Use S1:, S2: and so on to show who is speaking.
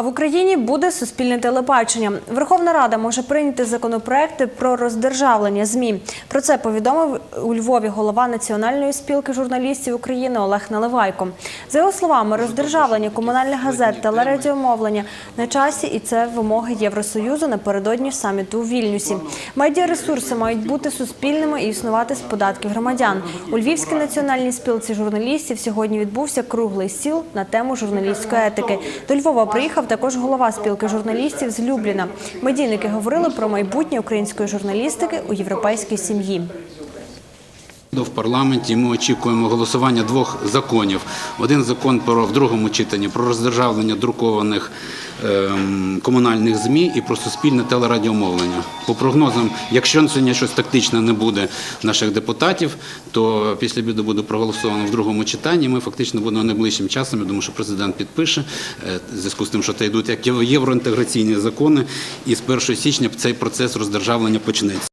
S1: А в Україні буде суспільне телебачення. Верховна Рада може прийняти законопроекти про роздержавлення ЗМІ. Про це повідомив у Львові голова Національної спілки журналістів України Олег Наливайко. За його словами, роздержавлення комунальних газет та радіомовлення на часі, і це вимоги Євросоюзу напередодні саміту у Вільнюсі. Медіаресурси мають бути суспільними і існувати з податків громадян. У Львівській національній спілці журналістів сьогодні відбувся круглий стіл на тему журналістської етики. До Львова приїхав також голова спілки журналістів з Любліна. Медійники говорили про майбутнє української журналістики у європейській сім'ї.
S2: В парламенті ми очікуємо голосування двох законів. Один закон про в другому читанні про роздержавлення друкованих ем, комунальних змі і про суспільне телерадіомовлення. По прогнозам, якщо сьогодні щось тактичне не буде наших депутатів, то після обіду буде проголосовано в другому читанні. Ми фактично будемо найближчим часом. Я думаю, що президент підпише е, в зв'язку з тим, що це йдуть як євроінтеграційні закони, і з 1 січня цей процес роздержавлення почнеться.